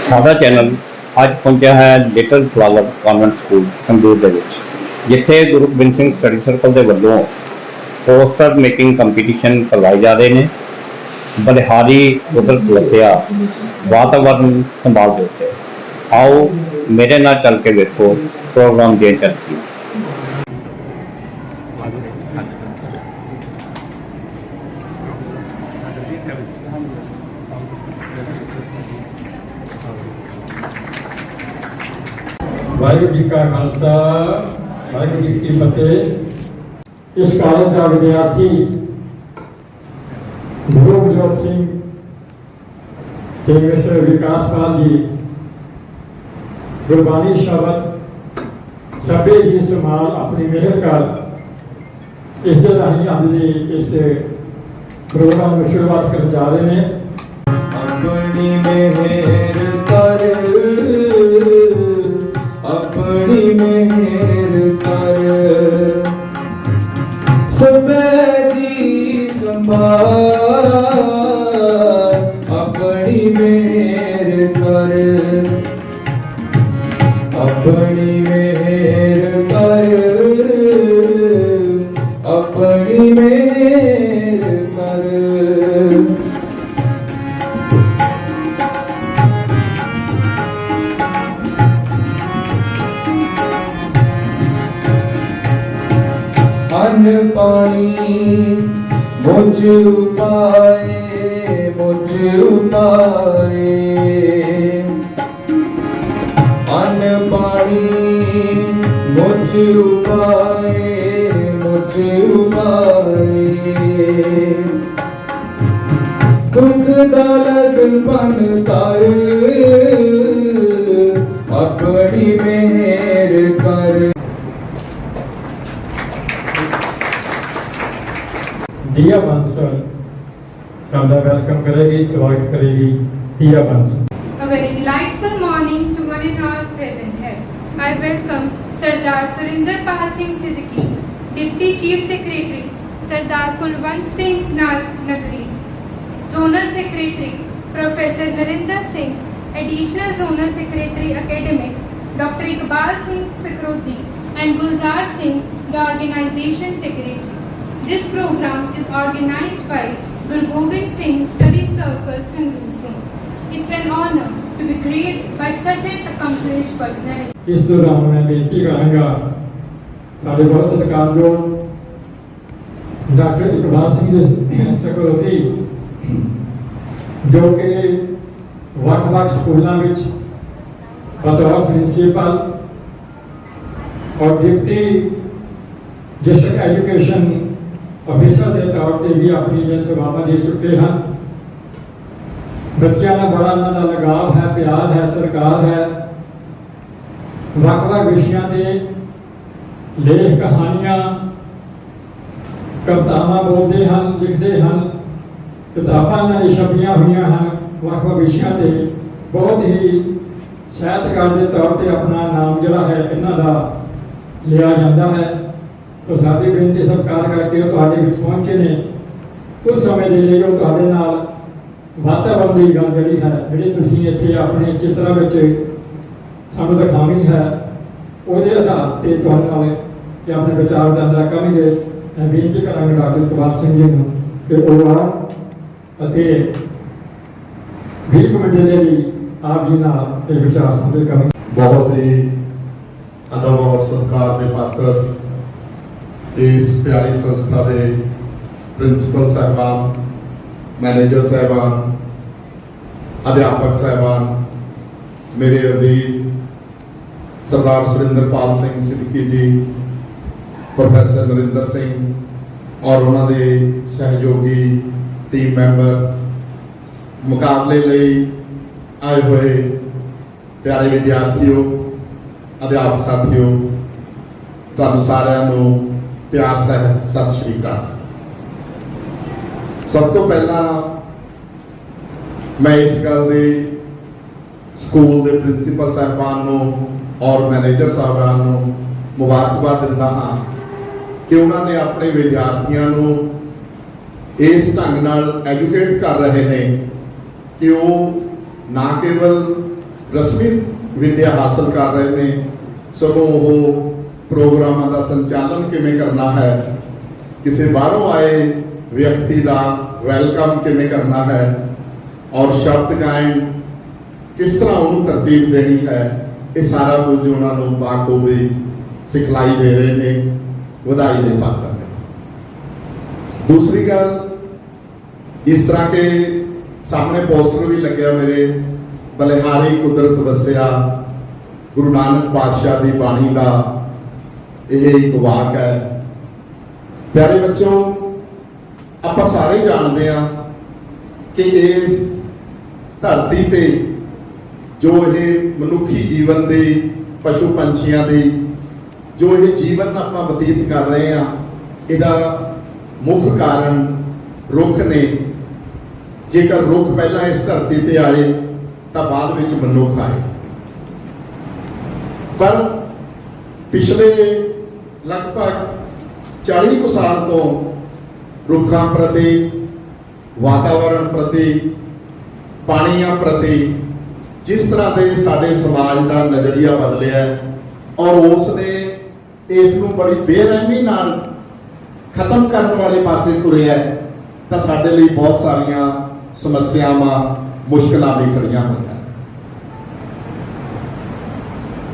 ਸਾਡਾ ਚੈਨਲ ਅੱਜ ਪਹੁੰਚਿਆ ਹੈ Little Flower Convent School Sangrur ਦੇ ਵਿੱਚ, ਜਿੱਥੇ ਗੁਰੂ ਗੋਬਿੰਦ ਸਿੰਘ ਸਟੱਡੀ ਸਰਕਲ ਦੇ ਵੱਲੋਂ ਪੋਸਟਰ ਮੇਕਿੰਗ ਕੰਪੀਟੀਸ਼ਨ ਕਰਵਾਏ ਜਾ ਰਹੇ ਨੇ। ਬਲਿਹਾਰੀ ਕੁਦਰਤ ਦੱਸਿਆ ਵਾਤਾਵਰਨ ਸੰਭਾਲ ਦੇ ਉੱਤੇ। ਆਓ ਮੇਰੇ ਨਾਲ ਚੱਲ ਕੇ ਵੇਖੋ ਪ੍ਰੋਗਰਾਮ ਦੀ ਚੱਲਦੀ ਵਾਹਿਗੁਰੂ ਜੀ ਕਾ ਖਾਲਸਾ, ਵਾਹਿਗੁਰੂ ਜੀ ਕੀ ਫਤਿਹ। ਇਸ ਕਾਲਜ ਦਾ ਵਿਦਿਆਰਥੀ ਧਰੂਪਜੋਤ ਸਿੰਘ ਤੇ ਮਿਸਟਰ ਵਿਕਾਸਪਾਲ ਜੀ, ਗੁਰਬਾਣੀ ਸ਼ਬਦ ਸਭੇ ਜੀ ਸਮਾਲ ਆਪਣੀ ਮਿਹਰ ਕਰ ਇਸ ਦੇ ਰਾਹੀਂ ਅੱਜ ਦੇ ਇਸ ਪ੍ਰੋਗਰਾਮ ਨੂੰ ਸ਼ੁਰੂਆਤ ਕਰਨ ਜਾ ਰਹੇ ਨੇ। ਆਪਣੀ ਮਿਹਰ ਕਰ ਆਪਣੀ ਅਨ ਪਾਣੀ, ਮੁਝ ਉਪਾਏ ਮੁਝ ਉਪਾਏ। ਅਨ ਪਾਣੀ, ਮੁਝ ਉਪਾਏ ਮੁਝ ਉਪਾਏ। ਦੁੱਖ ਦਾ ਲਗ ਬਨ ਤਾਰੇ ਦੀਆ ਬੰਸਲ ਸਾਡਾ ਵੈਲਕਮ ਕਰੇਗੀ ਸਵਾਗਤ ਕਰੇਗੀ ਦੀਆ Bansal A very delightful morning to one and all present here. I welcome Sardar Surinder Pahal Singh Siddiqui, Deputy Chief Secretary, Sardar Kulwant Singh Nar Nagri, Zonal Secretary, Professor Narinder Singh, Additional Zonal Secretary Academic, Dr. Iqbal Singh Sakroti, and Gulzar Singh, the Organization Secretary. This program is organized by Guru Gobind Singh Study Circle, Sangrur Singh. It's an honor to be graced by such an accomplished personality. ਇਸ ਦੌਰਾਨ ਮੈਂ ਬੇਨਤੀ ਕਰਾਂਗਾ ਸਾਡੇ ਬਹੁਤ ਸਤਿਕਾਰਯੋਗ doctor Iqbal Singh ji ਸਕਰੋਤੀ ਜੋ ਕਿ ਵੱਖ-ਵੱਖ ਸਕੂਲਾਂ ਵਿੱਚ ਬਤੌਰ ਪ੍ਰਿੰਸੀਪਲ ਔਰ ਡਿਪਟੀ ਡਿਸਟ੍ਰਿਕਟ ਐਜੂਕੇਸ਼ਨ ਅਫੀਸਰ ਦੇ ਤੌਰ ਤੇ ਵੀ ਆਪਣੀਆਂ ਸੇਵਾਵਾਂ ਦੇ ਚੁੱਕੇ ਹਨ। ਬੱਚਿਆਂ ਨਾਲ ਬੜਾ ਉਹਨਾਂ ਦਾ ਲਗਾਵ ਹੈ, ਪਿਆਰ ਹੈ, ਸਰਕਾਰ ਹੈ। ਵੱਖ-ਵੱਖ ਵਿਸ਼ਿਆਂ ਦੇ ਲੇਖ ਕਹਾਣੀਆਂ ਕਵਿਤਾਵਾਂ ਬੋਲਦੇ ਹਨ, ਲਿਖਦੇ ਹਨ। ਕਿਤਾਬਾਂ ਇਹਨਾਂ ਦੀ ਛਪੀਆਂ ਹੋਈਆਂ ਹਨ। ਵੱਖ-ਵੱਖ ਵਿਸ਼ਿਆਂ ਤੇ ਬਹੁਤ ਹੀ ਸਾਹਿਤਕਾਰ ਦੇ ਤੌਰ ਤੇ ਆਪਣਾ ਨਾਮ ਜਿਹੜਾ ਹੈ, ਇਹਨਾਂ ਦਾ ਲਿਆ ਜਾਂਦਾ ਹੈ। ਸੋ ਸਾਡੀ ਬੇਨਤੀ ਸਤਿਕਾਰ ਕਰਕੇ ਉਹ ਤੁਹਾਡੇ ਵਿੱਚ ਪਹੁੰਚੇ ਨੇ। ਉਸ ਸਮੇਂ ਦੇ ਲਈ ਉਹ ਤੁਹਾਡੇ ਨਾਲ ਵਾਤਾਵਰਣ ਦੀ ਗੱਲ ਜਿਹੜੀ ਹੈ, ਜਿਹੜੀ ਤੁਸੀਂ ਇੱਥੇ ਆਪਣੇ ਚਿੱਤਰਾਂ ਵਿੱਚ ਸਾਨੂੰ ਦਿਖਾਉਣੀ ਹੈ, ਉਹਦੇ ਆਧਾਰ ਤੇ ਤੁਹਾਨੂੰ ਨਾਲ ਕਿ ਆਪਣੇ ਵਿਚਾਰ ਵਟਾਂਦਰਾ ਕਰਨਗੇ ਬੇਨਤੀ ਕਰਾਂਗੇ ਡਾਕਟਰ ਇਕਬਾਲ ਸਿੰਘ ਜੀ ਨੂੰ ਕਿ ਉਹ ਆ ਅਤੇ ਵੀ ਮਿੰਟ ਦੇ ਲਈ ਆਪ ਜੀ ਨਾਲ ਇਹ ਵਿਚਾਰ ਸਾਂਝੇ ਕਰਨਗੇ ਬਹੁਤ ਹੀ ਅਦਬ ਔਰ ਸਤਿਕਾਰ ਦੇ ਪਾਤਰ ਇਸ ਪਿਆਰੀ ਸੰਸਥਾ ਦੇ ਪ੍ਰਿੰਸੀਪਲ ਸਾਹਿਬਾਨ, ਮੈਨੇਜਰ ਸਾਹਿਬਾਨ, ਅਧਿਆਪਕ ਸਾਹਿਬਾਨ, ਮੇਰੇ ਅਜ਼ੀਜ਼ ਸਰਦਾਰ ਸੁਰਿੰਦਰਪਾਲ ਸਿੰਘ ਸਿੱਧਕੀ ਜੀ, ਪ੍ਰੋਫੈਸਰ ਨਰਿੰਦਰ ਸਿੰਘ ਔਰ ਉਹਨਾਂ ਦੇ ਸਹਿਯੋਗੀ ਟੀਮ ਮੈਂਬਰ ਮੁਕਾਬਲੇ ਲਈ ਆਏ ਹੋਏ ਪਿਆਰੇ ਵਿਦਿਆਰਥੀਓ, ਅਧਿਆਪਕ ਸਾਥੀਓ, ਤੁਹਾਨੂੰ ਸਾਰਿਆਂ ਨੂੰ ਪਿਆਰ ਸਹਿਤ ਸਤਿ ਸ਼੍ਰੀ ਅਕਾਲ। ਸਭ ਤੋਂ ਪਹਿਲਾਂ ਮੈਂ ਇਸ ਗੱਲ ਦੇ ਸਕੂਲ ਦੇ ਪ੍ਰਿੰਸੀਪਲ ਸਾਹਿਬਾਨ ਨੂੰ ਔਰ ਮੈਨੇਜਰ ਸਾਹਿਬਾਨ ਨੂੰ ਮੁਬਾਰਕਬਾਦ ਦਿੰਦਾ ਹਾਂ ਕਿ ਉਹਨਾਂ ਨੇ ਆਪਣੇ ਵਿਦਿਆਰਥੀਆਂ ਨੂੰ ਇਸ ਢੰਗ ਨਾਲ ਐਜੂਕੇਟ ਕਰ ਰਹੇ ਨੇ ਕਿ ਉਹ ਨਾ ਕੇਵਲ ਰਸਮੀ ਵਿੱਦਿਆ ਹਾਸਲ ਕਰ ਰਹੇ ਨੇ, ਸਗੋਂ ਉਹ ਪ੍ਰੋਗਰਾਮਾਂ ਦਾ ਸੰਚਾਲਨ ਕਿਵੇਂ ਕਰਨਾ ਹੈ? ਕਿਸੇ ਬਾਹਰੋਂ ਆਏ ਵਿਅਕਤੀ ਦਾ ਵੈਲਕਮ ਕਿਵੇਂ ਕਰਨਾ ਹੈ? ਔਰ ਸ਼ਬਦ ਗਾਇਨ ਕਿਸ ਤਰ੍ਹਾਂ ਉਹਨੂੰ ਤਰਤੀਬ ਦੇਣੀ ਹੈ? ਇਹ ਸਾਰਾ ਕੁਝ ਉਹਨਾਂ ਨੂੰ ਬਾਖੂਬੀ ਸਿਖਲਾਈ ਦੇ ਰਹੇ ਨੇ, ਵਧਾਈ ਦੇ ਪਾਤਰ ਨੇ। ਦੂਸਰੀ ਗੱਲ, ਇਸ ਤਰ੍ਹਾਂ ਕੇ ਸਾਹਮਣੇ ਪੋਸਟਰ ਵੀ ਲੱਗਿਆ ਮੇਰੇ, ਬਲਿਹਾਰੀ ਕੁਦਰਤ ਵਸਿਆ ਗੁਰੂ ਨਾਨਕ ਪਾਤਸ਼ਾਹ ਦੀ ਬਾਣੀ ਦਾ ਇਹ ਇੱਕ ਵਾਕ ਹੈ। ਪਿਆਰੇ ਬੱਚੋ ਆਪਾਂ ਸਾਰੇ ਜਾਣਦੇ ਆ ਕਿ ਇਸ ਧਰਤੀ ਤੇ ਜੋ ਇਹ ਮਨੁੱਖੀ ਜੀਵਨ ਦੇ ਪਸ਼ੂ ਪੰਛੀਆਂ ਦੇ ਜੋ ਇਹ ਜੀਵਨ ਆਪਾਂ ਬਤੀਤ ਕਰ ਰਹੇ ਆ ਇਹਦਾ ਮੁੱਖ ਕਾਰਨ ਰੁੱਖ ਨੇ। ਜੇਕਰ ਰੁੱਖ ਪਹਿਲਾਂ ਇਸ ਧਰਤੀ ਤੇ ਆਏ, ਤਾਂ ਬਾਅਦ ਵਿੱਚ ਮਨੁੱਖ ਆਏ। ਪਰ ਪਿਛਲੇ ਲਗਭਗ 40 ਕੁ ਸਾਲ ਤੋਂ ਰੁੱਖਾਂ ਪ੍ਰਤੀ, ਵਾਤਾਵਰਣ ਪ੍ਰਤੀ, ਪਾਣੀਆਂ ਪ੍ਰਤੀ ਜਿਸ ਤਰ੍ਹਾਂ ਦੇ ਸਾਡੇ ਸਮਾਜ ਦਾ ਨਜ਼ਰੀਆ ਬਦਲਿਆ ਹੈ ਔਰ ਉਸ ਨੇ ਇਸ ਨੂੰ ਬੜੀ ਬੇਰਹਿਮੀ ਨਾਲ ਖਤਮ ਕਰਨ ਵਾਲੇ ਪਾਸੇ ਤੁਰਿਆ ਤਾਂ ਸਾਡੇ ਲਈ ਬਹੁਤ ਸਾਰੀਆਂ ਸਮੱਸਿਆਵਾਂ, ਮੁਸ਼ਕਲਾਂ ਵੀ ਖੜੀਆਂ ਹੋਈਆਂ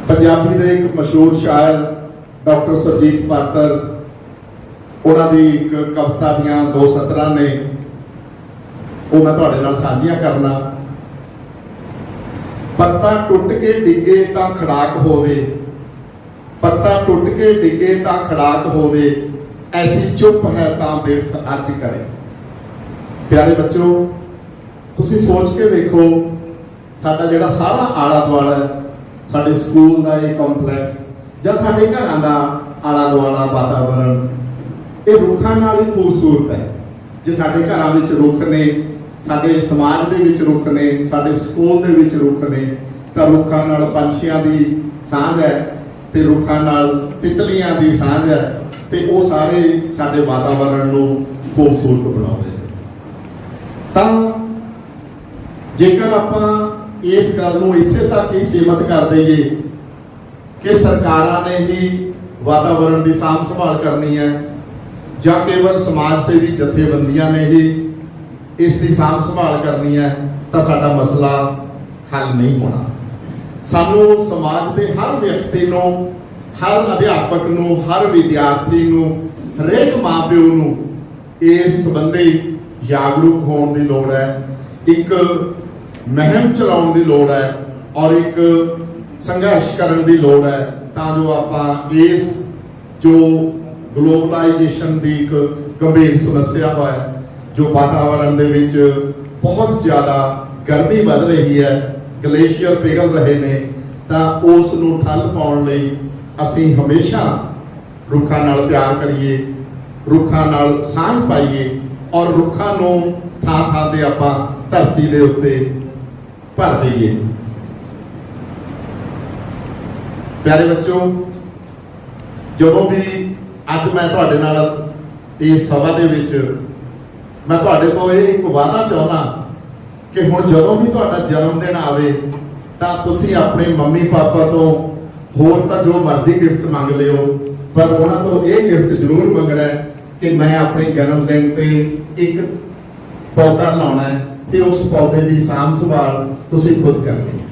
ਪੰਜਾਬੀ ਦੇ ਇੱਕ ਮਸ਼ਹੂਰ ਸ਼ਾਇਰ ਡਾਕਟਰ ਸਰਜੀਤ ਪਾਤਰ ਉਹਨਾਂ ਦੀ ਇੱਕ ਕਵਿਤਾ ਦੀਆਂ ਦੋ ਸਤਰਾਂ ਨੇ। ਉਹ ਮੈਂ ਤੁਹਾਡੇ ਨਾਲ ਸਾਂਝੀਆਂ ਕਰਨਾ। ਪੱਤਾ ਟੁੱਟ ਕੇ ਡਿੱਗੇ ਤਾਂ ਖੜਾਕ ਹੋਵੇ। ਪੱਤਾ ਟੁੱਟ ਕੇ ਡਿੱਗੇ ਤਾਂ ਖੜਾਕ ਹੋਵੇ। ਐਸੀ ਚੁੱਪ ਹੈ ਤਾਂ ਬੇਰਥ ਅਰਜ ਕਰੇ। ਪਿਆਰੇ ਬੱਚੋ ਤੁਸੀਂ ਸੋਚ ਕੇ ਵੇਖੋ ਸਾਡਾ ਜਿਹੜਾ ਸਾਰਾ ਆਲਾ ਦੁਆਲਾ ਹੈ, ਸਾਡੇ ਸਕੂਲ ਦਾ ਇਹ ਕੰਪਲੈਕਸ ਜਾਂ ਸਾਡੇ ਘਰਾਂ ਦਾ ਆਲਾ ਦੁਆਲਾ ਵਾਤਾਵਰਣ, ਇਹ ਰੁੱਖਾਂ ਨਾਲ ਹੀ ਖੂਬਸੂਰਤ ਹੈ। ਜੇ ਸਾਡੇ ਘਰਾਂ ਵਿੱਚ ਰੁੱਖ ਨੇ, ਸਾਡੇ ਸਮਾਜ ਦੇ ਵਿੱਚ ਰੁੱਖ ਨੇ, ਸਾਡੇ ਸਕੂਲ ਦੇ ਵਿੱਚ ਰੁੱਖ ਨੇ, ਤਾਂ ਰੁੱਖਾਂ ਨਾਲ ਪੰਛੀਆਂ ਦੀ ਸਾਂਝ ਹੈ ਤੇ ਰੁੱਖਾਂ ਨਾਲ ਤਿਤਲੀਆਂ ਦੀ ਸਾਂਝ ਹੈ ਤੇ ਉਹ ਸਾਰੇ ਸਾਡੇ ਵਾਤਾਵਰਣ ਨੂੰ ਖੂਬਸੂਰਤ ਬਣਾਉਂਦੇ ਨੇ। ਤਾਂ ਜੇਕਰ ਆਪਾਂ ਇਸ ਗੱਲ ਨੂੰ ਇੱਥੇ ਤੱਕ ਹੀ ਸੀਮਤ ਕਰ ਦਈਏ ਕਿ ਸਰਕਾਰਾਂ ਨੇ ਹੀ ਵਾਤਾਵਰਣ ਦੀ ਸਾਂਭ ਸੰਭਾਲ ਕਰਨੀ ਹੈ ਜਾਂ ਕੇਵਲ ਸਮਾਜ ਸੇਵੀ ਜਥੇਬੰਦੀਆਂ ਨੇ ਹੀ ਇਸ ਦੀ ਸਾਂਭ ਸੰਭਾਲ ਕਰਨੀ ਹੈ, ਤਾਂ ਸਾਡਾ ਮਸਲਾ ਹੱਲ ਨਹੀਂ ਹੋਣਾ। ਸਾਨੂੰ ਸਮਾਜ ਦੇ ਹਰ ਵਿਅਕਤੀ ਨੂੰ, ਹਰ ਅਧਿਆਪਕ ਨੂੰ, ਹਰ ਵਿਦਿਆਰਥੀ ਨੂੰ, ਹਰੇਕ ਮਾਪਿਓ ਨੂੰ ਇਸ ਸੰਬੰਧੀ ਜਾਗਰੂਕ ਹੋਣ ਦੀ ਲੋੜ ਹੈ, ਇੱਕ ਮਹਿਮ ਚਲਾਉਣ ਦੀ ਲੋੜ ਹੈ ਔਰ ਇੱਕ ਸੰਘਰਸ਼ ਕਰਨ ਦੀ ਲੋੜ ਹੈ, ਤਾਂ ਜੋ ਆਪਾਂ ਇਸ ਜੋ ਗਲੋਬਲਾਈਜੇਸ਼ਨ ਦੀ ਇੱਕ ਗੰਭੀਰ ਸਮੱਸਿਆ ਹੈ, ਜੋ ਵਾਤਾਵਰਣ ਦੇ ਵਿੱਚ ਬਹੁਤ ਜ਼ਿਆਦਾ ਗਰਮੀ ਵੱਧ ਰਹੀ ਹੈ, ਗਲੇਸ਼ੀਅਰ ਪਿਘਲ ਰਹੇ ਨੇ, ਤਾਂ ਉਸ ਨੂੰ ਠੱਲ ਪਾਉਣ ਲਈ ਅਸੀਂ ਹਮੇਸ਼ਾ ਰੁੱਖਾਂ ਨਾਲ ਪਿਆਰ ਕਰੀਏ, ਰੁੱਖਾਂ ਨਾਲ ਸਾਂਝ ਪਾਈਏ ਔਰ ਰੁੱਖਾਂ ਨੂੰ ਥਾਂ ਥਾਂ ਤੇ ਆਪਾਂ ਧਰਤੀ ਦੇ ਉੱਤੇ ਭਰ ਦਈਏ। ਪਿਆਰੇ ਬੱਚੋ ਜਦੋਂ ਵੀ ਅੱਜ ਮੈਂ ਤੁਹਾਡੇ ਨਾਲ ਇਸ ਸਭਾ ਦੇ ਵਿੱਚ ਮੈਂ ਤੁਹਾਡੇ ਤੋਂ ਇਹ ਇੱਕ ਵਾਅਦਾ ਚਾਹੁੰਦਾ ਕਿ ਹੁਣ ਜਦੋਂ ਵੀ ਤੁਹਾਡਾ ਜਨਮ ਦਿਨ ਆਵੇ, ਤਾਂ ਤੁਸੀਂ ਆਪਣੇ ਮੰਮੀ ਪਾਪਾ ਤੋਂ ਹੋਰ ਤਾਂ ਜੋ ਮਰਜ਼ੀ ਗਿਫਟ ਮੰਗ ਲਿਓ, ਪਰ ਉਹਨਾਂ ਤੋਂ ਇਹ ਗਿਫਟ ਜ਼ਰੂਰ ਮੰਗਣਾ ਹੈ ਕਿ ਮੈਂ ਆਪਣੇ ਜਨਮ ਦਿਨ ਤੇ ਇੱਕ ਪੌਦਾ ਲਾਉਣਾ ਹੈ ਤੇ ਉਸ ਪੌਦੇ ਦੀ ਸਾਂਭ ਸੰਭਾਲ ਤੁਸੀਂ ਖੁਦ ਕਰਨੀ ਹੈ।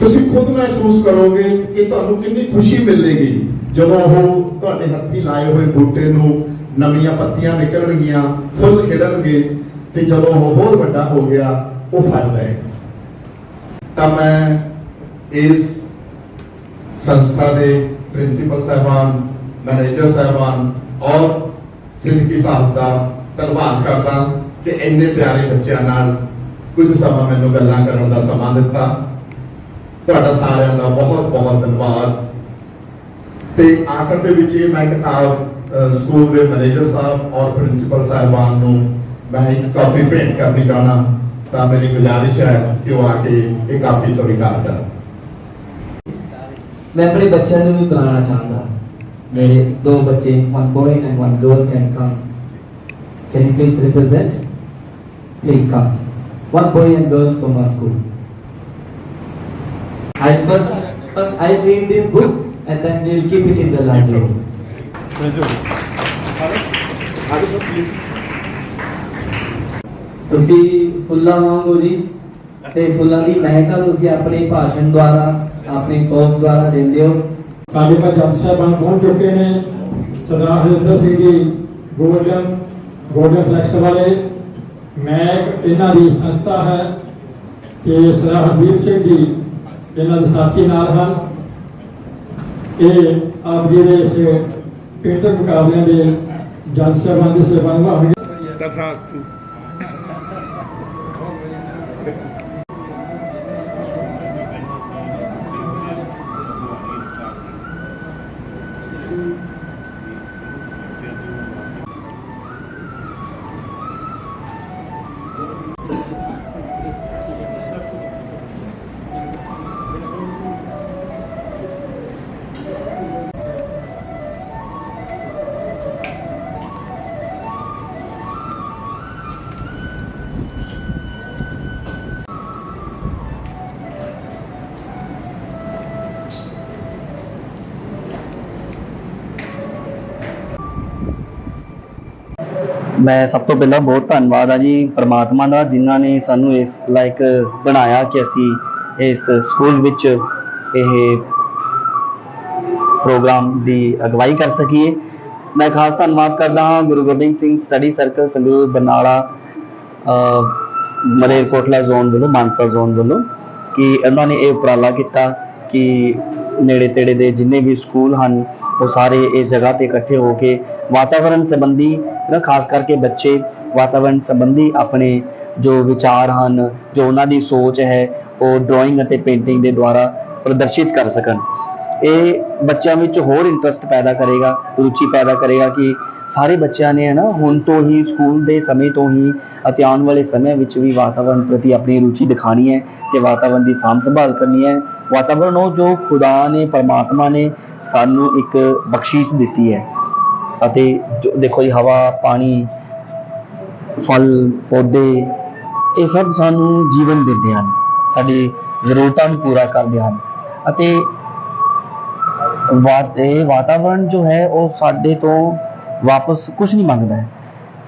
ਤੁਸੀਂ ਖੁਦ ਮਹਿਸੂਸ ਕਰੋਗੇ ਕਿ ਤੁਹਾਨੂੰ ਕਿੰਨੀ ਖੁਸ਼ੀ ਮਿਲੇਗੀ ਜਦੋਂ ਉਹ ਤੁਹਾਡੇ ਹੱਥੀ ਲਾਏ ਹੋਏ ਬੂਟੇ ਨੂੰ ਨਵੀਆਂ ਪੱਤੀਆਂ ਨਿਕਲਣਗੀਆਂ, ਫੁੱਲ ਖਿੜਨਗੇ ਤੇ ਜਦੋਂ ਉਹ ਹੋਰ ਵੱਡਾ ਹੋ ਗਿਆ, ਉਹ ਫਲ ਦੇਗਾ ਤਾਂ ਮੈਂ ਇਸ ਸੰਸਥਾ ਦੇ ਪ੍ਰਿੰਸੀਪਲ ਸਾਹਿਬਾਨ, ਮੈਨੇਜਰ ਸਾਹਿਬਾਨ ਔਰ ਸਿੰਦਕੀ ਸਾਹਿਬ ਦਾ ਧੰਨਵਾਦ ਕਰਦਾ ਕਿ ਇੰਨੇ ਪਿਆਰੇ ਬੱਚਿਆਂ ਨਾਲ ਕੁਝ ਸਮਾਂ ਮੈਨੂੰ ਗੱਲਾਂ ਕਰਨ ਦਾ ਸਮਾਂ ਦਿੱਤਾ। ਤੁਹਾਡਾ ਸਾਰਿਆਂ ਦਾ ਬਹੁਤ ਬਹੁਤ ਧੰਨਵਾਦ। ਤੇ ਆਖਰ ਦੇ ਵਿੱਚ ਇਹ ਮੈਂ ਕਿਤਾਬ ਸਕੂਲ ਦੇ ਮੈਨੇਜਰ ਸਾਹਿਬ ਔਰ ਪ੍ਰਿੰਸੀਪਲ ਸਾਹਿਬਾਨ ਨੂੰ ਮੈਂ ਇੱਕ ਕਾਪੀ ਭੇਂਟ ਕਰਨੀ ਚਾਹਣਾ ਤਾਂ ਮੇਰੀ ਗੁਜ਼ਾਰਿਸ਼ ਹੈ ਕਿ ਉਹ ਆ ਕੇ ਇਹ ਕਾਪੀ ਸਵੀਕਾਰ ਕਰਨ। ਮੈਂ ਆਪਣੇ ਬੱਚਿਆਂ ਨੂੰ ਵੀ ਬੁਲਾਉਣਾ ਚਾਹੁੰਦਾ। ਮੇਰੇ ਦੋ ਬੱਚੇ, one boy and one girl can come can you please represent? Please come one boy and girl from our school I'll first, first I'll read this book and then we'll keep it in the library. ਤੁਸੀਂ ਫੁੱਲਾਂ ਵਾਂਗੋ ਜੀ ਤੇ ਫੁੱਲਾਂ ਦੀ ਮਹਿਕਾ ਤੁਸੀਂ ਆਪਣੇ ਭਾਸ਼ਣ ਦੁਆਰਾ ਆਪਣੇ ਟਾਕਸ ਦੁਆਰਾ ਦਿੰਦੇ ਹੋ। ਸਾਡੇ ਕੋਲ ਜੱਜ ਸਾਹਿਬਾਨ ਪਹੁੰਚ ਚੁੱਕੇ ਨੇ। ਸਰਦਾਰ Harinder Singh ji golden golden flex ਵਾਲੇ। ਮੈਂ ਇਹਨਾਂ ਦੀ ਸੰਸਥਾ ਹੈ ਤੇ ਸਰਦਾਰ ਹਰਦੀਪ ਸਿੰਘ ਜੀ ਇਹਨਾਂ ਦੇ ਸਾਥੀ ਨਾਲ ਹਨ। ਇਹ ਆਪ ਜੀ ਦੇ ਇਸ ਪੇਂਟਰ ਮੁਕਾਬਲਿਆਂ ਦੇ ਜਨ ਸਾਹਿਬਾਨ ਦੇ ਸੇਵਾ ਨਿਭਾਉਣਗੇ ਮੈਂ ਸਭ ਤੋਂ ਪਹਿਲਾਂ ਬਹੁਤ ਧੰਨਵਾਦ ਆ ਜੀ ਪਰਮਾਤਮਾ ਦਾ, ਜਿਨ੍ਹਾਂ ਨੇ ਸਾਨੂੰ ਇਸ ਲਾਇਕ ਬਣਾਇਆ ਕਿ ਅਸੀਂ ਇਸ ਸਕੂਲ ਵਿੱਚ ਇਹ ਪ੍ਰੋਗਰਾਮ ਦੀ ਅਗਵਾਈ ਕਰ ਸਕੀਏ। ਮੈਂ ਖਾਸ ਧੰਨਵਾਦ ਕਰਦਾ ਹਾਂ Guru Gobind Singh Study Circle Sangrur, Barnala Malerkotla zone ਵੱਲੋਂ, ਮਾਨਸਾ ਜ਼ੋਨ ਵੱਲੋਂ ਕਿ ਇਹਨਾਂ ਨੇ ਇਹ ਉਪਰਾਲਾ ਕੀਤਾ ਕਿ ਨੇੜੇ ਤੇੜੇ ਦੇ ਜਿੰਨੇ ਵੀ ਸਕੂਲ ਹਨ, ਉਹ ਸਾਰੇ ਇਸ ਜਗ੍ਹਾ ਤੇ ਇਕੱਠੇ ਹੋ ਕੇ ਵਾਤਾਵਰਣ ਸੰਬੰਧੀ, ਨਾ ਖਾਸ ਕਰਕੇ ਬੱਚੇ ਵਾਤਾਵਰਣ ਸੰਬੰਧੀ ਆਪਣੇ ਜੋ ਵਿਚਾਰ ਹਨ, ਜੋ ਉਹਨਾਂ ਦੀ ਸੋਚ ਹੈ, ਉਹ ਡਰਾਇੰਗ ਅਤੇ ਪੇਂਟਿੰਗ ਦੇ ਦੁਆਰਾ ਪ੍ਰਦਰਸ਼ਿਤ ਕਰ ਸਕਣ। ਇਹ ਬੱਚਿਆਂ ਵਿੱਚ ਹੋਰ ਇੰਟਰਸਟ ਪੈਦਾ ਕਰੇਗਾ, ਰੁਚੀ ਪੈਦਾ ਕਰੇਗਾ ਕਿ ਸਾਰੇ ਬੱਚਿਆਂ ਨੇ, ਹੈ ਨਾ, ਹੁਣ ਤੋਂ ਹੀ ਸਕੂਲ ਦੇ ਸਮੇਂ ਤੋਂ ਹੀ ਅਤੇ ਆਉਣ ਵਾਲੇ ਸਮੇਂ ਵਿੱਚ ਵੀ ਵਾਤਾਵਰਣ ਪ੍ਰਤੀ ਆਪਣੀ ਰੁਚੀ ਦਿਖਾਣੀ ਹੈ ਤੇ ਵਾਤਾਵਰਣ ਦੀ ਸਾਂਭ ਸੰਭਾਲ ਕਰਨੀ ਹੈ। ਵਾਤਾਵਰਣ ਉਹ ਜੋ ਖੁਦਾ ਨੇ, ਪਰਮਾਤਮਾ ਨੇ ਸਾਨੂੰ ਇੱਕ ਬਖਸ਼ੀਸ਼ ਦਿੱਤੀ ਹੈ। ਅਤੇ ਦੇਖੋ ਜੀ ਹਵਾ ਪਾਣੀ ਫਲ ਪੌਦੇ ਇਹ ਸਭ ਸਾਨੂੰ ਜੀਵਨ ਦਿੰਦੇ ਹਨ। ਸਾਡੀ ਜ਼ਰੂਰਤਾਂ ਨੂੰ ਪੂਰਾ ਕਰਦੇ ਹਨ। ਅਤੇ ਵਾ- ਇਹ ਵਾਤਾਵਰਣ ਜੋ ਹੈ ਉਹ ਸਾਡੇ ਤੋਂ ਵਾਪਸ ਕੁਝ ਨਹੀਂ ਮੰਗਦਾ ਹੈ।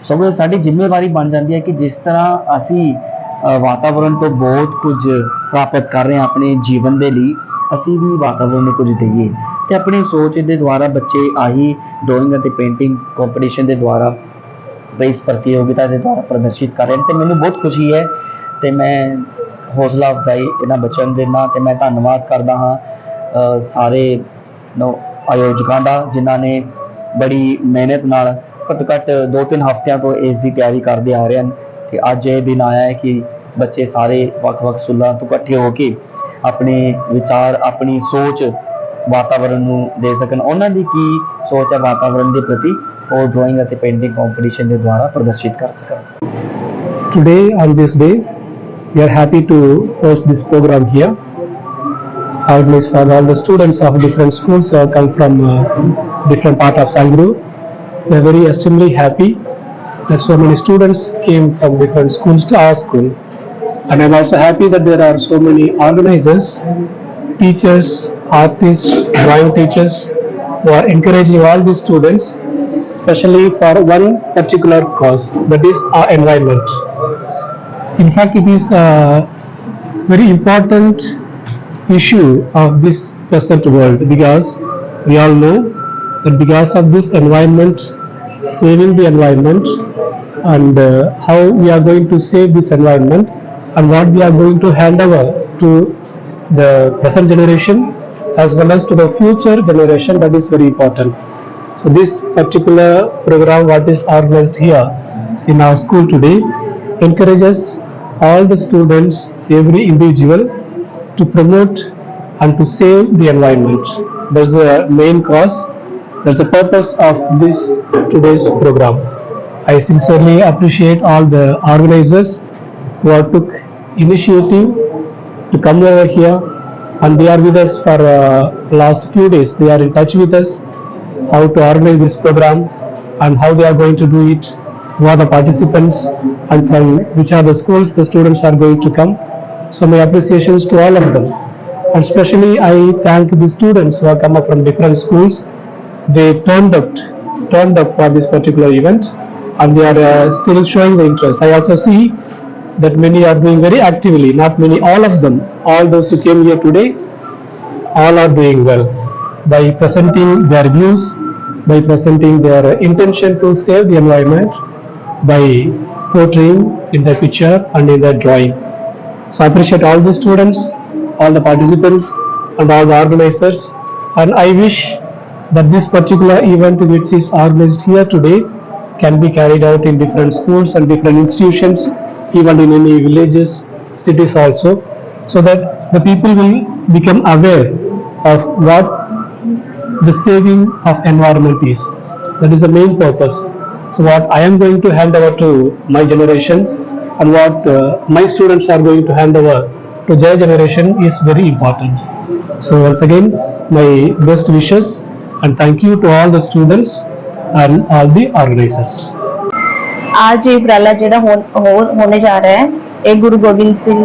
ਸਗੋਂ ਸਾਡੀ ਜ਼ਿੰਮੇਵਾਰੀ ਬਣ ਜਾਂਦੀ ਹੈ ਕਿ ਜਿਸ ਤਰ੍ਹਾਂ ਅਸੀਂ ਅ, ਵਾਤਾਵਰਣ ਤੋਂ ਬਹੁਤ ਕੁਝ ਪ੍ਰਾਪਤ ਕਰ ਰਹੇ ਹਾਂ ਆਪਣੇ ਜੀਵਨ ਦੇ ਲਈ ਅਸੀਂ ਵੀ ਵਾਤਾਵਰਣ ਨੂੰ ਕੁਝ ਦਈਏ। ਤੇ ਆਪਣੀ ਸੋਚ ਦੇ ਦੁਆਰਾ ਬੱਚੇ ਆਹੀ ਡਰਾਇੰਗ ਅਤੇ ਪੇਂਟਿੰਗ ਕੰਪੀਟੀਸ਼ਨ ਦੇ ਦੁਆਰਾ ਇਸ ਪ੍ਰਤੀਯੋਗਿਤਾ ਦੇ ਦੁਆਰਾ ਪ੍ਰਦਰਸ਼ਿਤ ਕਰ ਰਹੇ ਹਨ ਤੇ ਮੈਨੂੰ ਬਹੁਤ ਖੁਸ਼ੀ ਹੈ ਤੇ ਮੈਂ ਹੌਸਲਾ ਅਫਜ਼ਾਈ ਇਹਨਾਂ ਬੱਚਿਆਂ ਨੂੰ ਦਿੰਦਾ ਤੇ ਮੈਂ ਧੰਨਵਾਦ ਕਰਦਾ ਹਾਂ ਸਾਰੇ ਨੋ ਆਯੋਜਕਾਂ ਦਾ ਜਿਨ੍ਹਾਂ ਨੇ ਬੜੀ ਮਿਹਨਤ ਨਾਲ ਘੱਟੋ ਘੱਟ 2-3 ਹਫ਼ਤਿਆਂ ਤੋਂ ਇਸ ਦੀ ਤਿਆਰੀ ਕਰਦੇ ਆ ਰਹੇ ਹਨ ਤੇ ਅੱਜ ਇਹ ਦਿਨ ਆਇਆ ਹੈ ਕਿ ਬੱਚੇ ਸਾਰੇ ਵੱਖ-ਵੱਖ ਸਕੂਲਾਂ ਤੋਂ ਇਕੱਠੇ ਹੋ ਕੇ ਆਪਣੇ ਵਿਚਾਰ, ਆਪਣੀ ਸੋਚ ਵਾਤਾਵਰਣ ਨੂੰ ਦੇ ਸਕਣ ਉਹਨਾਂ ਦੀ ਕੀ ਸੋਚ ਹੈ ਵਾਤਾਵਰਣ ਦੇ ਪ੍ਰਤੀ ਉਹ ਡਰਾਇੰਗ ਅਤੇ ਪੇਂਟਿੰਗ ਕੰਪੀਟੀਸ਼ਨ ਦੇ ਦੁਆਰਾ ਪ੍ਰਦਰਸ਼ਿਤ ਕਰ ਸਕਣ Today, on this day, we are happy to host this program here. Organized for all the students of different schools who have come from uh, different part of Sangru. We are very extremely happy that so many students came from different schools to our school. And I'm also happy that there are so many organizers, teachers, artists, drawing teachers who are encouraging all these students, especially for one particular cause, that is our environment. In fact, it is a very important issue of this present world because we all know that because of this environment, saving the environment and uh, how we are going to save this environment and what we are going to hand over to the present generation as well as to the future generation that is very important. So this particular program what is organized here in our school today encourages all the students, every individual to promote and to save the environment. That's the main cause. That's the purpose of this today's program. I sincerely appreciate all the organizers who took initiative to come over here and they are with us for uh, last few days. They are in touch with us how to organize this program and how they are going to do it, who are the participants and from which are the schools the students are going to come. So my appreciations to all of them. And especially I thank the students who have come up from different schools. They turned out, turned up for this particular event and they are uh, still showing the interest. I also see that many are doing very actively, not many, all of them, all those who came here today, all are doing well by presenting their views, by presenting their intention to save the environment, by portraying in their picture and in their drawing. So I appreciate all the students, all the participants and all the organizers and I wish that this particular event which is organized here today can be carried out in different schools and different institutions, even in any villages, cities also, so that the people will become aware of what the saving of environment is. That is the main purpose. So what I am going to hand over to my generation and what uh, my students are going to hand over to their generation is very important. So once again, my best wishes and thank you to all the students and all the organizers. आज ये उपराला ਜਿਹੜਾ ਹੋਣ ਹੋ- ਹੋਣੇ ਜਾ ਰਿਹਾ ਹੈ ਇਹ ਗੁਰੂ ਗੋਬਿੰਦ ਸਿੰਘ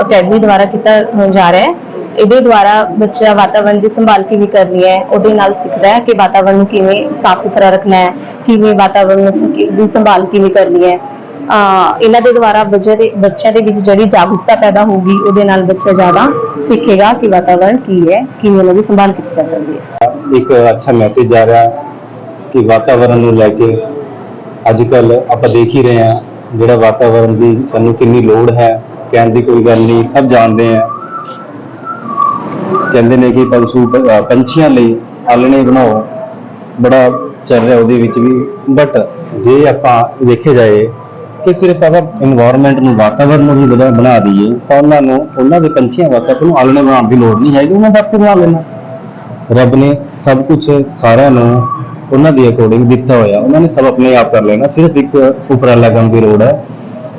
ਅਕੈਡਮੀ ਦੁਆਰਾ ਕੀਤਾ ਹੋਣ ਜਾ ਰਿਹਾ ਹੈ ਇਹਦੇ ਦੁਆਰਾ ਬੱਚਾ ਵਾਤਾਵਰਣ ਦੀ ਸੰਭਾਲ ਕਿਵੇਂ ਕਰਨੀ ਹੈ ਉਹਦੇ ਨਾਲ ਸਿੱਖਦਾ ਹੈ ਕਿ ਵਾਤਾਵਰਣ ਨੂੰ ਕਿਵੇਂ ਸਾਫ਼ ਸੁਥਰਾ ਰੱਖਣਾ ਹੈ ਕਿਵੇਂ ਵਾਤਾਵਰਣ ਨੂੰ ਕੀ- ਦੀ ਸੰਭਾਲ ਕਿਵੇਂ ਕਰਨੀ ਹੈ ਅਹ ਇਹਨਾਂ ਦੇ ਦੁਆਰਾ ਬੱਚੇ ਦੇ ਬੱਚਿਆਂ ਦੇ ਵਿੱਚ ਜਿਹੜੀ ਜਾਗਰੂਕਤਾ ਪੈਦਾ ਹੋਊਗੀ ਉਹਦੇ ਨਾਲ ਬੱਚਾ ਜ਼ਿਆਦਾ ਸਿੱਖੇਗਾ ਕਿ ਵਾਤਾਵਰਣ ਕੀ ਹੈ ਕਿਵੇਂ ਉਹਨਾਂ ਦੀ ਸੰਭਾਲ ਕੀਤੀ ਜਾ ਸਕਦੀ ਹੈ ਇੱਕ ਅੱਛਾ ਮੈਸੇਜ ਜਾ ਰਿਹਾ ਕਿ ਵਾਤਾਵਰਨ ਨੂੰ ਲੈ ਕੇ ਅੱਜ ਕੱਲ ਆਪਾਂ ਦੇਖ ਹੀ ਰਹੇ ਹਾਂ ਜਿਹੜਾ ਵਾਤਾਵਰਨ ਦੀ ਸਾਨੂੰ ਕਿੰਨੀ ਲੋੜ ਹੈ, ਕਹਿਣ ਦੀ ਕੋਈ ਗੱਲ ਨਹੀਂ, ਸਭ ਜਾਣਦੇ ਆ ਕਹਿੰਦੇ ਨੇ ਕਿ ਪਸ਼ੂ ਪੰਛੀਆਂ ਲਈ ਆਲਣੇ ਬਣਾਓ, ਬੜਾ ਚੱਲ ਰਿਹਾ ਉਹਦੇ ਵਿੱਚ ਵੀ। ਬਟ ਜੇ ਆਪਾਂ ਦੇਖੇ ਜਾਏ ਕਿ ਸਿਰਫ ਆਪਾਂ এনवायरमेंट ਨੂੰ, ਵਾਤਾਵਰਨ ਨੂੰ ਹੀ ਬਦਲ ਬਣਾ ਦਈਏ, ਤਾਂ ਉਹਨਾਂ ਨੂੰ, ਉਹਨਾਂ ਦੇ ਪੰਛੀਆਂ ਵਾਸਤੇ ਆਪਾਂ ਨੂੰ ਆਲਣੇ ਬਣਾਉਣ ਦੀ ਲੋੜ ਨਹੀਂ ਹੈਗੀ, ਉਹਨਾਂ ਦਾ ਆਪੇ ਬਣਾ ਲੈਣਾ ਰੱਬ ਨੇ ਸਭ ਕੁਝ ਸਾਰਿਆਂ ਨੂੰ ਉਹਨਾਂ ਦੇ ਅਕੋਰਡਿੰਗ ਦਿੱਤਾ ਹੋਇਆ। ਉਹਨਾਂ ਨੇ ਸਭ ਆਪਣੇ ਆਪ ਕਰ ਲੈਣਾ। ਸਿਰਫ ਇੱਕ ਉਪਰਾਲਾ ਕਰਨ ਦੀ ਲੋੜ ਹੈ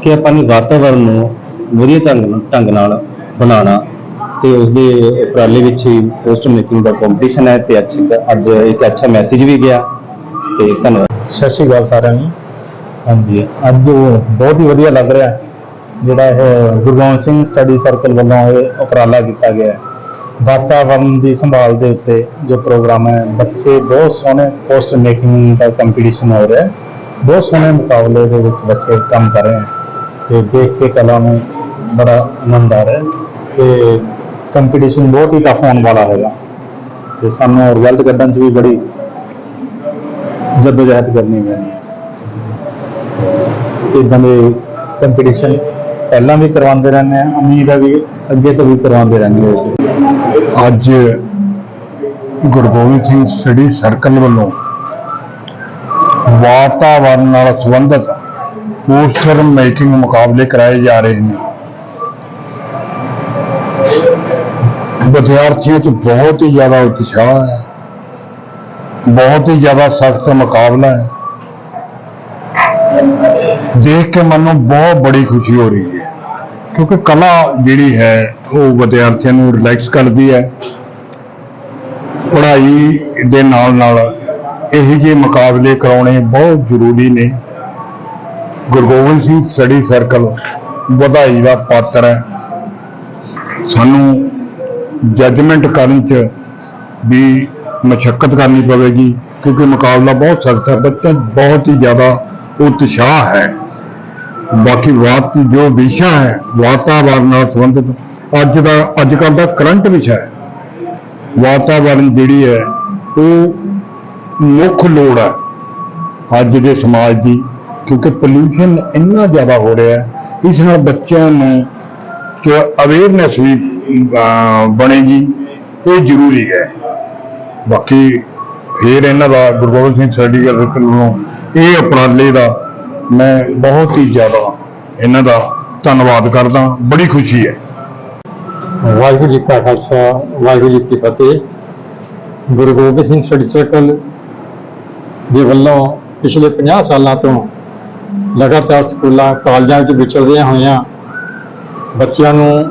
ਕਿ ਆਪਾਂ ਨੇ ਵਾਤਾਵਰਣ ਨੂੰ ਵਧੀਆ ਢੰਗ ਨਾਲ ਢੰਗ ਨਾਲ ਬਣਾਉਣਾ ਤੇ ਉਸ ਦੇ ਉਪਰਾਲੇ ਵਿੱਚ ਹੀ ਪੋਸਟਰ ਮੇਕਿੰਗ ਦਾ ਕੰਪੀਟੀਸ਼ਨ ਹੈ ਤੇ ਅੱਜ ਅੱਜ ਇੱਕ ਅੱਛਾ ਮੈਸੇਜ ਵੀ ਗਿਆ ਤੇ ਧੰਨਵਾਦ। ਸਤਿ ਸ਼੍ਰੀ ਅਕਾਲ ਸਾਰਿਆਂ ਨੂੰ। ਹਾਂਜੀ, ਅੱਜ ਬਹੁਤ ਹੀ ਵਧੀਆ ਲੱਗ ਰਿਹਾ ਜਿਹੜਾ ਇਹ ਗੁਰੂ ਗੋਬਿੰਦ ਸਿੰਘ ਸਟੱਡੀ ਸਰਕਲ ਵੱਲੋਂ ਇਹ ਉਪਰਾਲਾ ਕੀਤਾ ਗਿਆ ਹੈ। ਵਾਤਾਵਰਣ ਦੀ ਸੰਭਾਲ ਦੇ ਉੱਤੇ ਜੋ ਪ੍ਰੋਗਰਾਮ ਹੈ, ਬੱਚੇ ਬਹੁਤ ਸੋਹਣੇ ਪੋਸਟ ਮੇਕਿੰਗ ਦਾ ਕੰਪੀਟੀਸ਼ਨ ਹੋ ਰਿਹਾ ਹੈ। ਬਹੁਤ ਸੋਹਣੇ ਮੁਕਾਬਲੇ ਦੇ ਵਿੱਚ ਬੱਚੇ ਕੰਮ ਕਰ ਰਹੇ ਹਨ ਤੇ ਦੇਖ ਕੇ ਕਲਾ ਨੂੰ ਬੜਾ ਆਨੰਦ ਆ ਰਿਹਾ ਹੈ ਤੇ ਕੰਪੀਟੀਸ਼ਨ ਬਹੁਤ ਹੀ ਟਫ ਹੋਣ ਵਾਲਾ ਹੈਗਾ। ਤੇ ਸਾਨੂੰ ਰਿਜ਼ਲਟ ਕੱਢਣ 'ਚ ਵੀ ਬੜੀ ਜਦੋਜਹਿਦ ਕਰਨੀ ਪੈਣੀ ਹੈ। ਇਦਾਂ ਦੇ ਕੰਪੀਟੀਸ਼ਨ ਪਹਿਲਾਂ ਵੀ ਕਰਵਾਉਂਦੇ ਰਹਿੰਦੇ ਆ ਉਮੀਦ ਹੈ ਵੀ ਅੱਗੇ ਤੋਂ ਵੀ ਕਰਵਾਉਂਦੇ ਰਹਿਣਗੇ ਅੱਜ ਗੁਰੂ ਗੋਬਿੰਦ ਸਿੰਘ ਸਟੱਡੀ ਸਰਕਲ ਵੱਲੋਂ ਵਾਤਾਵਰਣ ਨਾਲ ਸੰਬੰਧਿਤ ਪੋਸਟਰ ਮੇਕਿੰਗ ਮੁਕਾਬਲੇ ਕਰਾਏ ਜਾ ਰਹੇ ਨੇ। ਵਿਦਿਆਰਥੀਆਂ 'ਚ ਬਹੁਤ ਹੀ ਜ਼ਿਆਦਾ ਉਤਸ਼ਾਹ ਹੈ, ਬਹੁਤ ਹੀ ਜ਼ਿਆਦਾ ਸਖਤ ਮੁਕਾਬਲਾ ਹੈ। ਦੇਖ ਕੇ ਮਨ ਨੂੰ ਬਹੁਤ ਬੜੀ ਖੁਸ਼ੀ ਹੋ ਰਹੀ ਹੈ। ਕਿਉਂਕਿ ਕਲਾ ਜਿਹੜੀ ਹੈ, ਉਹ ਵਿਦਿਆਰਥੀਆਂ ਨੂੰ ਰਿਲੈਕਸ ਕਰਦੀ ਹੈ। ਪੜ੍ਹਾਈ ਦੇ ਨਾਲ ਨਾਲ ਇਹੋ ਜਿਹੇ ਮੁਕਾਬਲੇ ਕਰਾਉਣੇ ਬਹੁਤ ਜ਼ਰੂਰੀ ਨੇ। ਗੁਰੂ ਗੋਬਿੰਦ ਸਿੰਘ ਸਟੱਡੀ ਸਰਕਲ ਵਧਾਈ ਦਾ ਪਾਤਰ ਹੈ। ਸਾਨੂੰ ਜੱਜਮੈਂਟ ਕਰਨ 'ਚ ਵੀ ਮਸ਼ੱਕਤ ਕਰਨੀ ਪਵੇਗੀ, ਕਿਉਂਕਿ ਮੁਕਾਬਲਾ ਬਹੁਤ ਸਖਤ ਹੈ। ਬੱਚਿਆਂ ਬਹੁਤ ਹੀ ਜ਼ਿਆਦਾ ਉਤਸ਼ਾਹ ਹੈ। ਬਾਕੀ ਬਾਤ ਜੋ ਵਿਸ਼ਾ ਹੈ ਵਾਤਾਵਰਣ ਨਾਲ ਸੰਬੰਧਿਤ, ਅੱਜ ਦਾ, ਅੱਜ ਕੱਲ੍ਹ ਦਾ ਕਰੰਟ ਵਿਸ਼ਾ ਹੈ। ਵਾਤਾਵਰਣ ਜਿਹੜੀ ਹੈ, ਉਹ ਮੁੱਖ ਲੋੜ ਹੈ ਅੱਜ ਦੇ ਸਮਾਜ ਦੀ, ਕਿਉਂਕਿ ਪੋਲੂਸ਼ਨ ਇੰਨਾ ਜ਼ਿਆਦਾ ਹੋ ਰਿਹਾ ਹੈ। ਇਸ ਨਾਲ ਬੱਚਿਆਂ ਨੂੰ ਜੋ ਅਵੇਅਰਨੈਸ ਵੀ ਬਣੇਗੀ ਇਹ ਜ਼ਰੂਰੀ ਹੈ। ਬਾਕੀ ਫਿਰ ਇਹਨਾਂ ਦਾ ਗੁਰੂ ਗੋਬਿੰਦ ਸਿੰਘ ਸਟੱਡੀ ਸਰਕਲ ਵੱਲੋਂ ਇਹ ਉਪਰਾਲੇ ਦਾ ਮੈਂ ਬਹੁਤ ਹੀ ਜ਼ਿਆਦਾ ਇਹਨਾਂ ਦਾ ਧੰਨਵਾਦ ਕਰਦਾ, ਬੜੀ ਖੁਸ਼ੀ ਹੈ। ਵਾਹਿਗੁਰੂ ਜੀ ਕਾ ਖਾਲਸਾ, ਵਾਹਿਗੁਰੂ ਜੀ ਕੀ ਫਤਿਹ। ਗੁਰੂ ਗੋਬਿੰਦ ਸਿੰਘ ਸਟੱਡੀ ਸਰਕਲ ਦੇ ਵੱਲੋਂ ਪਿਛਲੇ 50 ਸਾਲਾਂ ਤੋਂ ਲਗਾਤਾਰ ਸਕੂਲਾਂ, ਕਾਲਜਾਂ ਵਿੱਚ ਵਿਚਰਦਿਆਂ ਹੋਇਆਂ ਬੱਚਿਆਂ ਨੂੰ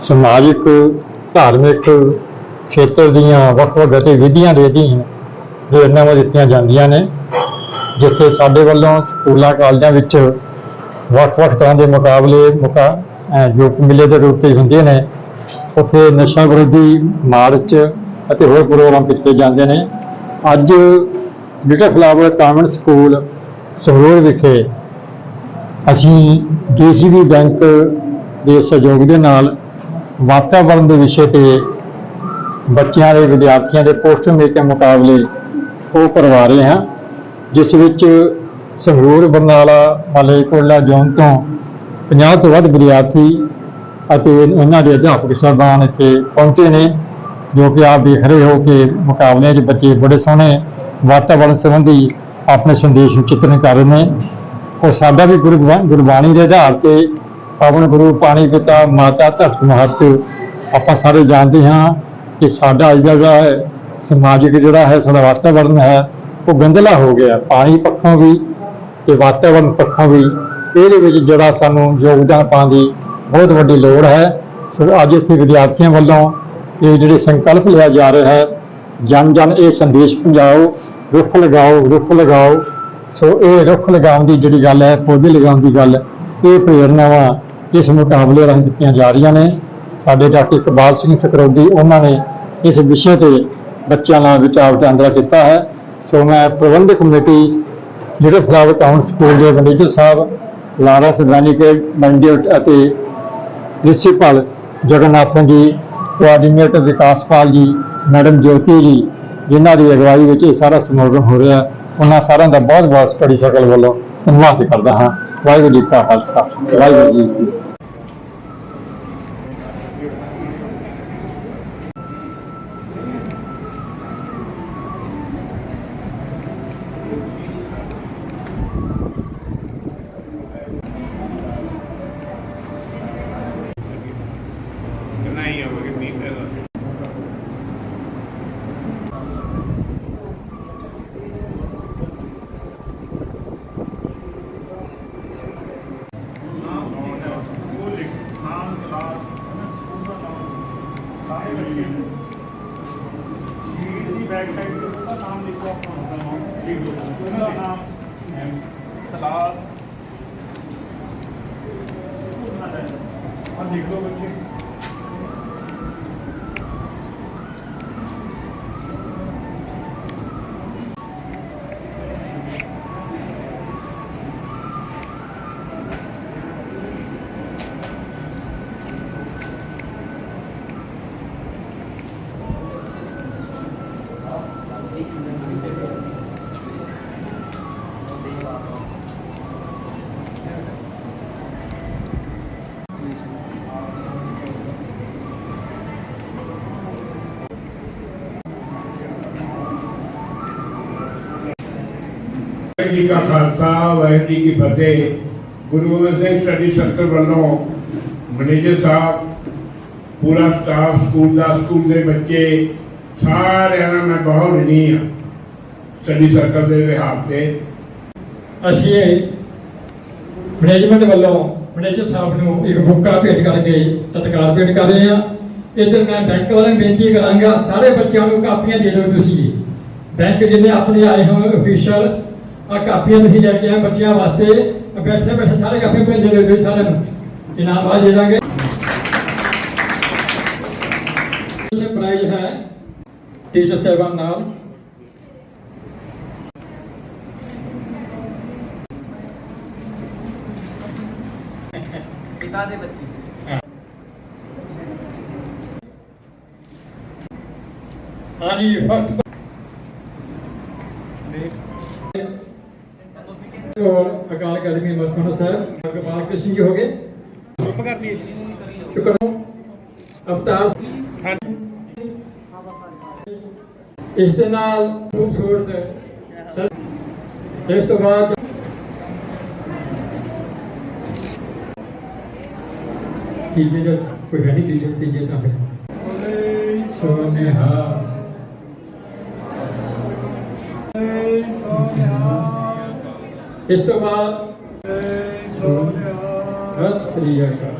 ਸਮਾਜਿਕ, ਧਾਰਮਿਕ ਖੇਤਰ ਦੀਆਂ ਵੱਖ-ਵੱਖ ਗਤੀਵਿਧੀਆਂ ਦੇ ਅਧੀਨ ਜੋ ਇਹਨਾਂ ਵੱਲ ਦਿੱਤੀਆਂ ਜਾਂਦੀਆਂ ਨੇ। ਜਿੱਥੇ ਸਾਡੇ ਵੱਲੋਂ ਸਕੂਲਾਂ, ਕਾਲਜਾਂ ਵਿੱਚ ਵੱਖ-ਵੱਖ ਤਰ੍ਹਾਂ ਦੇ ਮੁਕਾਬਲੇ ਮੁਕਾ, ਅਹ ਜੋ ਮੇਲੇ ਦੇ ਰੂਪ 'ਤੇ ਹੁੰਦੇ ਨੇ, ਉੱਥੇ ਨਸ਼ਾ ਵਿਰੋਧੀ ਮਾਰਚ ਅਤੇ ਹੋਰ ਪ੍ਰੋਗਰਾਮ ਕੀਤੇ ਜਾਂਦੇ ਨੇ। ਅੱਜ Little Flower Convent School Sangrur ਵਿਖੇ ਅਸੀਂ ਜੀਸੀਬੀ ਬੈਂਕ ਦੇ ਸਹਿਯੋਗ ਦੇ ਨਾਲ ਵਾਤਾਵਰਣ ਦੇ ਵਿਸ਼ੇ ਤੇ ਬੱਚਿਆਂ ਦੇ, ਵਿਦਿਆਰਥੀਆਂ ਦੇ ਪੋਸਟਰ ਮੇਕਿੰਗ ਮੁਕਾਬਲੇ ਉਹ ਕਰਵਾ ਰਹੇ ਹਾਂ। ਜਿਸ ਵਿੱਚ ਸੰਗਰੂਰ, ਬਰਨਾਲਾ ਮਲੇਕੋਲਾ ਜੌਨ ਤੋਂ 50 ਤੋਂ ਵੱਧ ਵਿਦਿਆਰਥੀ ਅਤੇ ਉਹਨਾਂ ਦੇ ਅਧਿਆਪਕ ਸਾਹਿਬਾਨ ਇੱਥੇ ਪਹੁੰਚੇ ਨੇ, ਜੋ ਕਿ ਆਪ ਦੇਖ ਰਹੇ ਹੋ ਕਿ ਮੁਕਾਬਲਿਆਂ 'ਚ ਬੱਚੇ ਬੜੇ ਸੋਹਣੇ ਵਾਤਾਵਰਣ ਸੰਬੰਧੀ ਆਪਣੇ ਸੰਦੇਸ਼ ਨੂੰ ਚਿੱਤਰਨ ਕਰ ਰਹੇ ਨੇ। ਔਰ ਸਾਡਾ ਵੀ ਗੁਰੂ ਗੁਰਬਾਣੀ ਦੇ ਆਧਾਰ ਤੇ ਪਾਵਨ ਗੁਰੂ, ਪਾਣੀ ਪਿਤਾ, ਮਾਤਾ, ਧਰਤ ਮਹੱਤ ਆਪਾਂ ਸਾਰੇ ਜਾਣਦੇ ਹਾਂ ਕਿ ਸਾਡਾ ਅੱਜ ਦਾ ਜਿਹੜਾ ਹੈ ਸਮਾਜਿਕ ਜਿਹੜਾ ਹੈ, ਸਾਡਾ ਵਾਤਾਵਰਣ ਹੈ ਉਹ ਗੰਦਲਾ ਹੋ ਗਿਆ, ਪਾਣੀ ਪੱਖੋਂ ਵੀ ਤੇ ਵਾਤਾਵਰਣ ਪੱਖੋਂ ਵੀ, ਇਹਦੇ ਵਿੱਚ ਜਿਹੜਾ ਸਾਨੂੰ ਯੋਗਦਾਨ ਪਾਉਣ ਦੀ ਬਹੁਤ ਵੱਡੀ ਲੋੜ ਹੈ। ਸੋ ਅੱਜ ਇੱਥੇ ਵਿਦਿਆਰਥੀਆਂ ਵੱਲੋਂ ਇਹ ਜਿਹੜੇ ਸੰਕਲਪ ਲਿਆ ਜਾ ਰਿਹਾ ਹੈ, ਜਨ ਜਨ ਇਹ ਸੰਦੇਸ਼ ਪਹੁੰਚਾਓ, ਰੁੱਖ ਲਗਾਓ ਰੁੱਖ ਲਗਾਓ। ਸੋ ਇਹ ਰੁੱਖ ਲਗਾਉਣ ਦੀ ਜਿਹੜੀ ਗੱਲ ਹੈ, ਪੌਦੇ ਲਗਾਉਣ ਦੀ ਗੱਲ, ਇਹ ਪ੍ਰੇਰਨਾਵਾਂ ਇਸ ਮੁਕਾਬਲੇ ਰਾਹੀਂ ਦਿੱਤੀਆਂ ਜਾ ਰਹੀਆਂ ਨੇ। ਸਾਡੇ ਡਾਕਟਰ ਇਕਬਾਲ ਸਿੰਘ ਸਕਰੋਦੀ ਉਹਨਾਂ ਨੇ ਇਸ ਵਿਸ਼ੇ ਤੇ ਬੱਚਿਆਂ ਨਾਲ ਵਿਚਾਰ ਵਟਾਂਦਰਾ ਕੀਤਾ ਹੈ। ਸੋ ਮੈਂ ਪ੍ਰਬੰਧਕ ਕਮੇਟੀ, ਜਿਹੜੇ ਫਲਾਵਰ ਟਾਊਨ ਸਕੂਲ ਦੇ ਮੈਨੇਜਰ ਸਾਹਿਬ, ਲਾਰਾ ਸਦਾਨੀ ਕੇ ਮੰਡਿਊਟ ਅਤੇ ਪ੍ਰਿੰਸੀਪਲ ਜਗਨਨਾਥਨ ਜੀ ਕੋਆਰਡੀਨੇਟਰ ਵਿਕਾਸਪਾਲ ਜੀ, ਮੈਡਮ ਜੋਤੀ ਜੀ, ਜਿਨ੍ਹਾਂ ਦੀ ਅਗਵਾਈ ਵਿੱਚ ਇਹ ਸਾਰਾ ਸਮਾਗਮ ਹੋ ਰਿਹਾ, ਉਹਨਾਂ ਸਾਰਿਆਂ ਦਾ ਬਹੁਤ ਬਹੁਤ ਸਟੱਡੀ ਸ਼ਕਲ ਵੱਲੋਂ ਧੰਨਵਾਦ ਕਰਦਾ ਹਾਂ। ਵਾਹਿਗੁਰੂ ਜੀ ਕਾ ਖਾਲਸਾ। ਵਾਹਿਗੁਰੂ ਜੀ ਵਾਹਿਗੁਰੂ ਜੀ ਕਾ ਖਾਲਸਾ, ਵਾਹਿਗੁਰੂ ਜੀ ਕੀ ਫਤਿਹ। ਗੁਰੂ ਗੋਬਿੰਦ ਸਿੰਘ ਸਟੱਡੀ ਸਰਕਲ ਵੱਲੋਂ ਮੈਨੇਜਰ ਸਾਹਿਬ, ਪੂਰਾ ਸਟਾਫ ਸਕੂਲ ਦਾ, ਸਕੂਲ ਦੇ ਬੱਚੇ, ਸਾਰਿਆਂ ਨਾਲ ਮੈਂ ਬਹੁਤ ਰਿਣੀ ਹਾਂ ਸਟੱਡੀ ਸਰਕਲ ਦੇ ਵਿਹਾਰ ਤੇ। ਅਸੀਂ ਮੈਨੇਜਮੈਂਟ ਵੱਲੋਂ ਮੈਨੇਜਰ ਸਾਹਿਬ ਨੂੰ ਇੱਕ ਬੁੱਕਾ ਭੇਟ ਕਰਕੇ ਸਤਿਕਾਰ ਭੇਟ ਕਰ ਰਹੇ ਹਾਂ। ਇਧਰ ਮੈਂ ਬੈਂਕ ਵਾਲਿਆਂ ਨੂੰ ਬੇਨਤੀ ਕਰਾਂਗਾ, ਸਾਰੇ ਬੱਚਿਆਂ ਨੂੰ ਕਾਪੀਆਂ ਦੇ ਦਿਓ ਤੁਸੀਂ ਬੈਂਕ ਜਿਹਨੇ ਆਪਣੇ ਆਏ ਹੋ ਅਫੀਸ਼ੀਅਲ ਆ ਕਾਪੀਆਂ ਤੁਸੀਂ ਲੈ ਕੇ ਆਏ ਬੱਚਿਆਂ ਵਾਸਤੇ। ਬੈਠੇ ਬੈਠੇ ਸਾਰੇ ਕਾਪੀਆਂ ਭੇਜ ਦਿਓ ਤੁਸੀਂ ਸਾਰਿਆਂ ਨੂੰ। ਇਨਾਮ ਬਾਅਦ ਦੇ ਦਾਂਗੇ। ਇਹ ਪ੍ਰਾਈਜ਼ ਹੈ ਟੀਚਰ ਸਾਹਿਬਾਨ ਨਾਲ। ਪਿਤਾ ਦੇ ਬੱਚੇ। ਹਾਂਜੀ ਫਸਟ और अकाल अकेडमी मस्ताना साहब गोपाल कृष्ण जी हो गए ग्रुप कर दिए शुक्र हो अवतार ਇਸ ਦੇ ਨਾਲ ਖੂਬਸੂਰਤ ਸਰ ਇਸ ਤੋਂ ਬਾਅਦ ਤੀਜੇ ਜੋ ਕੋਈ ਹੈ ਨਹੀਂ ਤੀਜੇ ਤੀਜੇ ਤਾਂ ਫਿਰ ਸੋਨੇਹਾ ਇਸ ਤੋਂ ਬਾਅਦ, ਸਤਿ ਸ੍ਰੀ ਅਕਾਲ।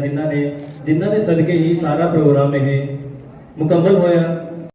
ਜਿਨ੍ਹਾਂ ਨੇ ਜਿਨ੍ਹਾਂ ਦੇ ਸਦਕੇ ਹੀ ਸਾਰਾ ਪ੍ਰੋਗਰਾਮ ਇਹ ਮੁਕੰਮਲ ਹੋਇਆ।